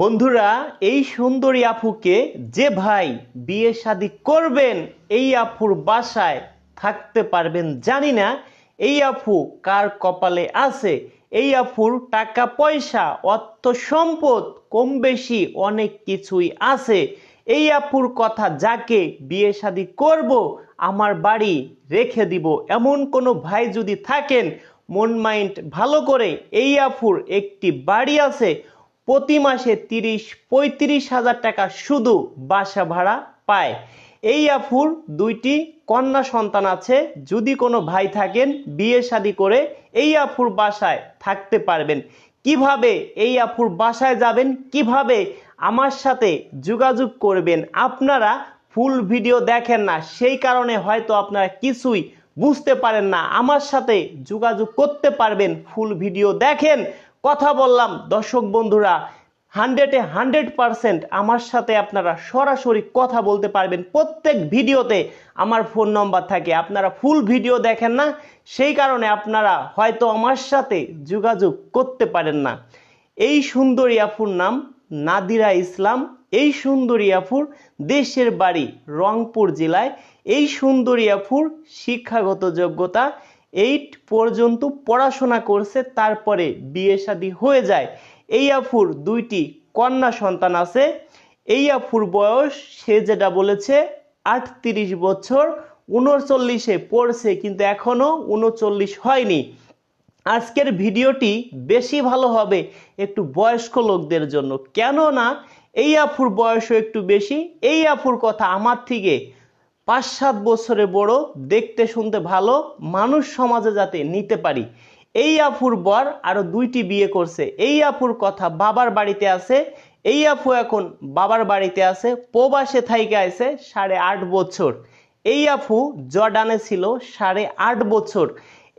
বন্ধুরা, এই সুন্দরী আপুকে যে ভাই বিয়ে শাদি করবেন, এই আপুর বাসায় থাকতে পারবেন জানি না। এই আপু কার কপালে আছে? এই আপুর টাকা পয়সা অর্থ সম্পদ কম বেশি অনেক কিছুই আছে। এই আপুর কথা যাকে বিয়ে শাদি করব, আমার বাড়ি রেখে দিব। এমন কোনো ভাই যদি থাকেন মন মাইন্ড ভালো করে, এই আপুর একটি বাড়ি আছে প্রতি মাসে তিরিশ, পঁয়ত্রিশ হাজার টাকা শুধু বাসা ভাড়া পায়। এই আফুর দুইটি কন্যা সন্তান আছে। যদি কোনো ভাই থাকেন, বিয়ে শাদি করে এই আফুর বাসায় থাকতে পারবেন। কীভাবে এই আফুর বাসায় যাবেন? কীভাবে আমার সাথে যোগাযোগ করবেন? আপনারা ফুল ভিডিও দেখেন না। সেই কারণে হয়তো আপনারা কিছুই বুঝতে পারেন না। আমার সাথে যোগাযোগ করতে পারবেন। ফুল ভিডিও দেখেন। কথা বললাম, দর্শক বন্ধুরা হান্ড্রেডে হান্ড্রেড পারসেন্ট আমার সাথে আপনারা সরাসরি কথা বলতে পারবেন। প্রত্যেক ভিডিওতে আমার ফোন নম্বর থাকে। আপনারা ফুল ভিডিও দেখেন না, সেই কারণে আপনারা হয়তো আমার সাথে যোগাযোগ করতে পারেন না। এই সুন্দরী আফুর নাম নাদিরা ইসলাম, এই সুন্দরী আফুর দেশের বাড়ি রংপুর জেলায়, এই সুন্দরী আফুর শিক্ষাগত যোগ্যতা এইট পর্যন্ত পড়াশোনা করছে, তারপরে বিয়ে শাদী হয়ে যায়। এই আফুর দুইটি কন্যা সন্তান আছে। এই আফুর বয়স, সে যেটা বলেছে, আটত্রিশ বছর, উনচল্লিশে পড়ছে, কিন্তু এখনও উনচল্লিশ হয়নি। আজকের ভিডিওটি বেশি ভালো হবে একটু বয়স্ক লোকদের জন্য। কেননা এই আফুর বয়সও একটু বেশি। এই আফুর কথা আমার থেকে পাঁচ, সাত বছরে বড়, দেখতে, শুনতে ভালো মানুষ সমাজে যাতে নিতে পারি। এই আফুর বর আরও দুইটি বিয়ে করছে। এই আফুর কথা বাবার বাড়িতে আছে। এই আফু এখন বাবার বাড়িতে আছে। প্রবাসে থাইকে আছে সাড়ে আট বছর। এই আফু জর্ডানে ছিল সাড়ে আট বছর।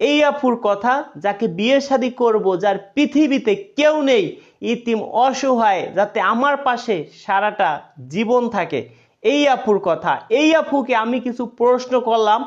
এই আফুর কথা, যাকে বিয়ে শাদী করব, যার পৃথিবীতে কেউ নেই, ইতিম অসহায়, যাতে আমার পাশে সারাটা জীবন থাকে। এই আপুর কথা, এই আপুকে আমি কিছু প্রশ্ন করলাম।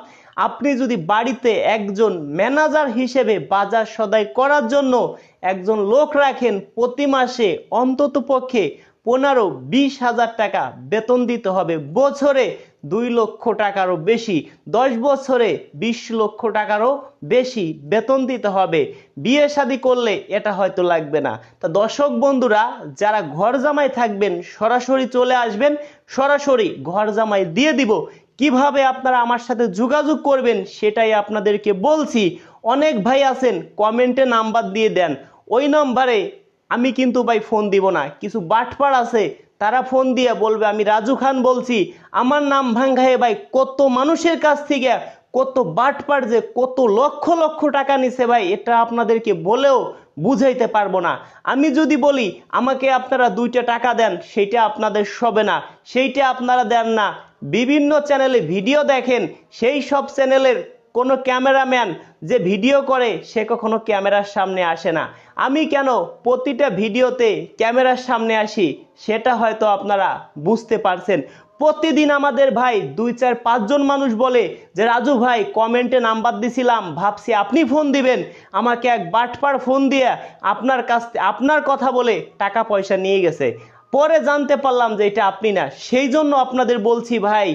আপনি যদি বাড়িতে একজন ম্যানেজার হিসেবে বাজার সদাই করার জন্য একজন লোক রাখেন, প্রতি মাসে অন্তত পক্ষে পনেরো বিশ হাজার টাকা বেতন দিতে হবে। বছরে দুই লক্ষ টাকারও বেশি, দশ বছরে বিশ লক্ষ টাকারও বেশি বেতন দিতে হবে। বিয়ে শাদি করলে এটা হয়তো লাগবে না। তা দর্শক বন্ধুরা, যারা ঘর জামাই থাকবেন, সরাসরি চলে আসবেন। সরাসরি ঘর জামাই দিয়ে দিব। কীভাবে আপনারা আমার সাথে যোগাযোগ করবেন, সেটাই আপনাদেরকে বলছি। অনেক ভাই আছেন, কমেন্টে নাম্বার দিয়ে দেন। ওই নম্বরে আমি কিন্তু ভাই ফোন দিব না। কিছু বাটপার আছে তারা ফোন দিয়ে বলবে, আমি রাজু খান বলছি। আমার নাম ভাঙ্গায়ে ভাই, কত মানুষের কাছ থেকে, কত বাটপার যে কত লক্ষ লক্ষ টাকা নিছে ভাই, এটা আপনাদেরকে বলেও বুঝাইতে পারব না। আমি যদি বলি, আমাকে আপনারা দুইটা টাকা দেন সেইটা আপনাদের সবে না। সেইটা আপনারা দেন না। বিভিন্ন চ্যানেলে ভিডিও দেখেন, সেই সব চ্যানেলের কোনো ক্যামেরাম্যান যে ভিডিও করে, সে কখনো ক্যামেরার সামনে আসে না। আমি কেন প্রতিটা ভিডিওতে ক্যামেরার সামনে আসি, সেটা হয়তো আপনারা বুঝতে পারছেন। প্রতিদিন আমাদের ভাই দুই, চার পাঁচজন মানুষ বলে যে, রাজু ভাই কমেন্টে নাম্বার দিছিলাম, ভাবছি আপনি ফোন দিবেন। আমাকে এক বাটপার ফোন দিয়ে আপনার কাছ আপনার কথা বলে টাকা পয়সা নিয়ে গেছে। পরে জানতে পারলাম যে, এটা আপনি না। সেই জন্য আপনাদের বলছি, ভাই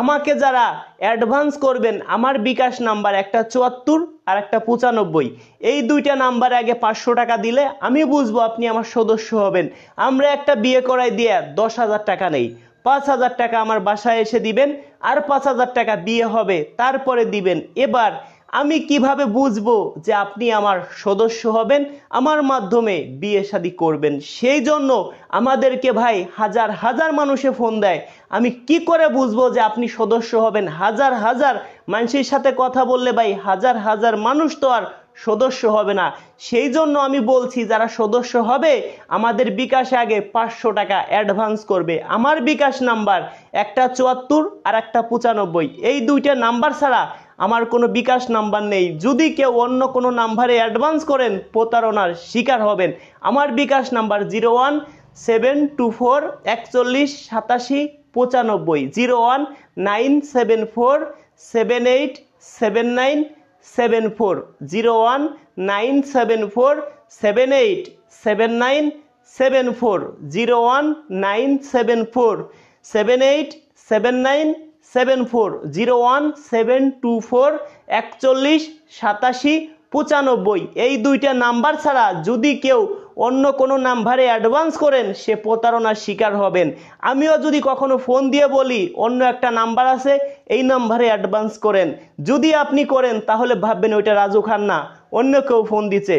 আমাকে যারা অ্যাডভান্স করবেন, আমার বিকাশ নাম্বার একটা চুয়াত্তর আর একটা পঁচানব্বই। এই দুইটা নাম্বার আগে পাঁচশো টাকা দিলে আমি বুঝব আপনি আমার সদস্য হবেন। আমরা একটা বিয়ে করাই দিয়ে দশ হাজার টাকা নেই। পাঁচ হাজার টাকা আমার বাসায় এসে দিবেন আর পাঁচ হাজার টাকা বিয়ে হবে, তারপরে দিবেন। এবার আমি কীভাবে বুঝব যে আপনি আমার সদস্য হবেন? আমার মাধ্যমে বিয়ে শাদী করবেন। সেই জন্য আমাদেরকে ভাই হাজার হাজার মানুষে ফোন দেয়। আমি কি করে বুঝব যে আপনি সদস্য হবেন? হাজার হাজার মানুষের সাথে কথা বললে ভাই হাজার হাজার মানুষ তো আর সদস্য হবে না। সেই জন্য আমি বলছি, যারা সদস্য হবে, আমাদের বিকাশে আগে পাঁচশো টাকা অ্যাডভান্স করবে। আমার বিকাশ নাম্বার একটা চুয়াত্তর আর একটা পঁচানব্বই। এই দুইটা নাম্বার ছাড়া আমার কোনো বিকাশ নাম্বার নেই। যদি কেউ অন্য কোনো নাম্বারে অ্যাডভান্স করেন, প্রতারণার শিকার হবেন। আমার bKash number zero one seven two four একচল্লিশ সাতাশি পঁচানব্বই। Zero one nine seven four seven eight seven nine seven four. Zero one nine seven four seven eight seven nine seven four. Zero one nine seven four seven eight seven nine seven four zero one seven two four একচল্লিশ, সাতাশি, পঁচানব্বই। এই দুইটা number ছাড়া যদি কেউ অন্য কোনো নাম্বারে অ্যাডভান্স করেন, সে প্রতারণার শিকার হবেন। আমিও যদি কখনো ফোন দিয়ে বলি, অন্য একটা নাম্বার আছে, এই নাম্বারে অ্যাডভান্স করেন। যদি আপনি করেন, তাহলে ভাববেন ওইটা রাজু খান না, অন্য কেউ ফোন দিচ্ছে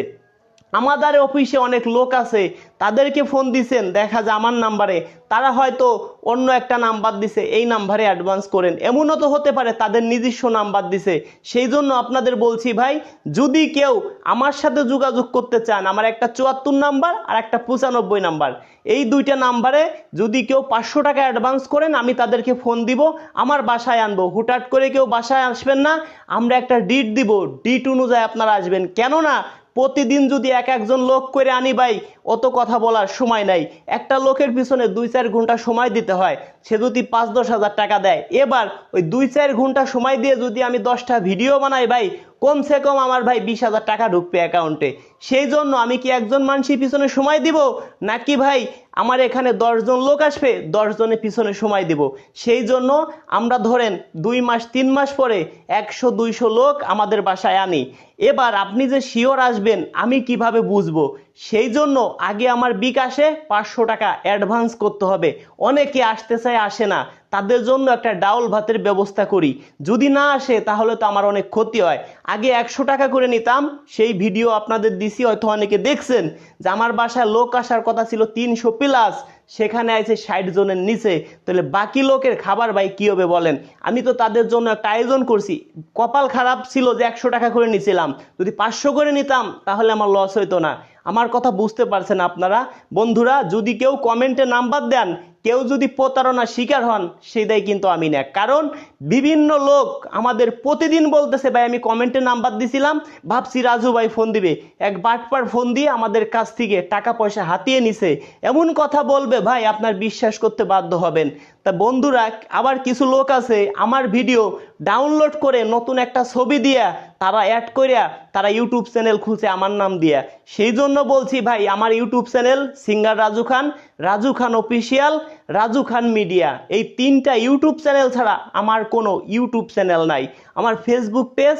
আমাদের অফিসে অনেক লোক আছে, তাদেরকে ফোন দিছেন, দেখা যায় আমার নাম্বারে তারা হয়তো অন্য একটা নাম্বার দিছে, এই নাম্বারে অ্যাডভান্স করেন। এমনও তো হতে পারে তাদের নিজস্ব নাম্বার দিছে। সেই জন্য আপনাদের বলছি ভাই, যদি কেউ আমার সাথে যোগাযোগ করতে চান, আমার একটা চুয়াত্তর নাম্বার আর একটা পঁচানব্বই নাম্বার এই দুইটা নাম্বারে যদি কেউ পাঁচশো টাকা অ্যাডভান্স করেন, আমি তাদেরকে ফোন দিব, আমার বাসায় আনব। হুটহাট করে কেউ বাসায় আসবেন না, আমরা একটা ডিট দিব। ডিট অনুযায়ী আপনারা আসবেন। কেননা প্রতিদিন যদি এক একজন লোক করে আনি ভাই, অত কথা বলার সময় নাই। একটা লোকের পিছনে দুই চার ঘণ্টা সময় দিতে হয়, সে যদি পাঁচ দশ হাজার টাকা দেয়। এবার ওই দুই চার ঘণ্টা সময় দিয়ে যদি আমি দশটা ভিডিও বানাই ভাই কমসে কম আমার ভাই বিশ হাজার টাকা ঢুকবে অ্যাকাউন্টে সেই জন্য আমি কি একজন মানুষের পিছনে সময় দিব? নাকি ভাই আমার এখানে দশজন লোক আসবে, দশজনের পিছনে সময় দিব? সেই জন্য আমরা ধরেন দুই মাস, তিন মাস পরে একশো, দুইশো লোক আমাদের বাসায় আনি। এবার আপনি যে শিওর আসবেন, আমি কীভাবে বুঝব? সেই জন্য আগে আমার বিকাশে পাঁচশো টাকা অ্যাডভান্স করতে হবে। অনেকে আসতে চায়, আসে না। তাদের জন্য একটা ডাউল ভাতের ব্যবস্থা করি। যদি না আসে, তাহলে তো আমার অনেক ক্ষতি হয়। আগে একশো টাকা করে নিতাম, সেই ভিডিও আপনাদের দিছি, হয়তো অনেকে দেখছেন যে আমার বাসায় লোক আসার কথা ছিল তিনশো প্লাস সেখানে আছে ষাট জনের নিচে। তাহলে বাকি লোকের খাবার ভাই কী হবে বলেন? আমি তো তাদের জন্য একটা আয়োজন করছি। কপাল খারাপ ছিল যে একশো টাকা করে নিছিলাম। যদি পাঁচশো করে নিতাম, তাহলে আমার লস হইতো না। আমার কথা বুঝতে পারছেন আপনারা। বন্ধুরা, যদি কেউ কমেন্টে নাম্বার দেন, কেউ যদি প্রতারণার শিকার হন, সেটাই কিন্তু আমি না কারণ বিভিন্ন লোক আমাদের প্রতিদিন বলতেছে, ভাই, আমি কমেন্টে নাম্বার দিছিলাম, ভাবছি রাজু ভাই ফোন দিবে। এক বাটপার ফোন দিয়ে আমাদের কাছ থেকে টাকা পয়সা হাতিয়ে নিছে। এমন কথা বলবে, ভাই, আপনার বিশ্বাস করতে বাধ্য হবেন। তা বন্ধুরা, আবার কিছু লোক আছে, আমার ভিডিও ডাউনলোড করে নতুন একটা ছবি দিয়া তারা অ্যাড করিয়া তারা ইউটিউব চ্যানেল খুলছে আমার নাম দিয়া। সেই জন্য বলছি ভাই, আমার YouTube channel singer Raju Khan Raju Khan official Raju Khan media এই তিনটা ইউটিউব চ্যানেল ছাড়া আমার কোনো ইউটিউব চ্যানেল নাই। আমার Facebook page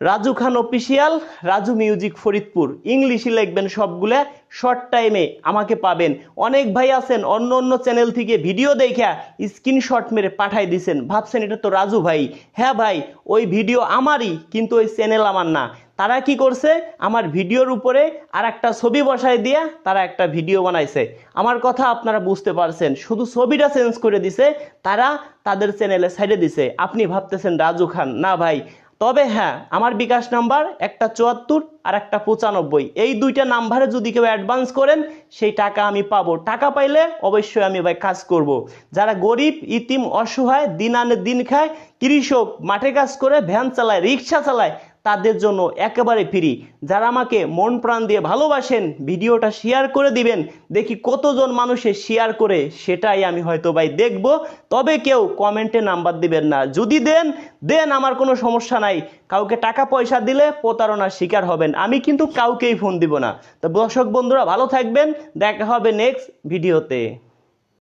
Raju Khan official Raju music Faridpur. ইংলিশে লিখবেন সবগুলা শর্ট টাইমে আমাকে পাবেন। অনেক ভাই আছেন, অন্য অন্য চ্যানেল থেকে ভিডিও দেখা স্ক্রিনশট মেরে পাঠাই দিছেন। ভাবছেন এটা তো রাজু ভাই। হ্যাঁ ভাই, ওই ভিডিও আমারই, কিন্তু ওই চ্যানেল আমার না। তারা কি করছে? আমার ভিডিওর উপরে আর একটা ছবি বসায় দিয়ে তারা একটা ভিডিও বানাইছে। আমার কথা আপনারা বুঝতে পারছেন। শুধু ছবিটা চেঞ্জ করে দিছে, তারা তাদের চ্যানেলে সাইডে দিছে। আপনি ভাবতেছেন রাজু খান। না ভাই তবে হ্যাঁ আমার বিকাশ নাম্বার একটা চুয়াত্তর আর একটা পঁচানব্বই এই দুইটা নাম্বারে যদি কেউ অ্যাডভান্স করেন, সেই টাকা আমি পাবো টাকা পাইলে অবশ্যই আমি ভাই কাজ করব। যারা গরিব, ইতিম, অসহায়, দিন আনে দিন খায়, কৃষক, মাঠে কাজ করে, ভ্যান চালায়, রিক্সা চালায় তাদের জন্য একেবারে ফ্রি। যারা আমাকে মন প্রাণ দিয়ে ভালোবাসেন, ভিডিওটা শেয়ার করে দিবেন, দেখি কতজন মানুষে শেয়ার করে, সেটাই আমি হয়তো ভাই দেখব। তবে কেউ কমেন্টে নাম্বার দিবেন না। যদি দেন দেন আমার কোনো সমস্যা নাই। কাউকে টাকা পয়সা দিলে প্রতারণার শিকার হবেন। আমি কিন্তু কাউকেই ফোন দিব না। তো দর্শক বন্ধুরা, ভালো থাকবেন। দেখা হবে নেক্সট ভিডিওতে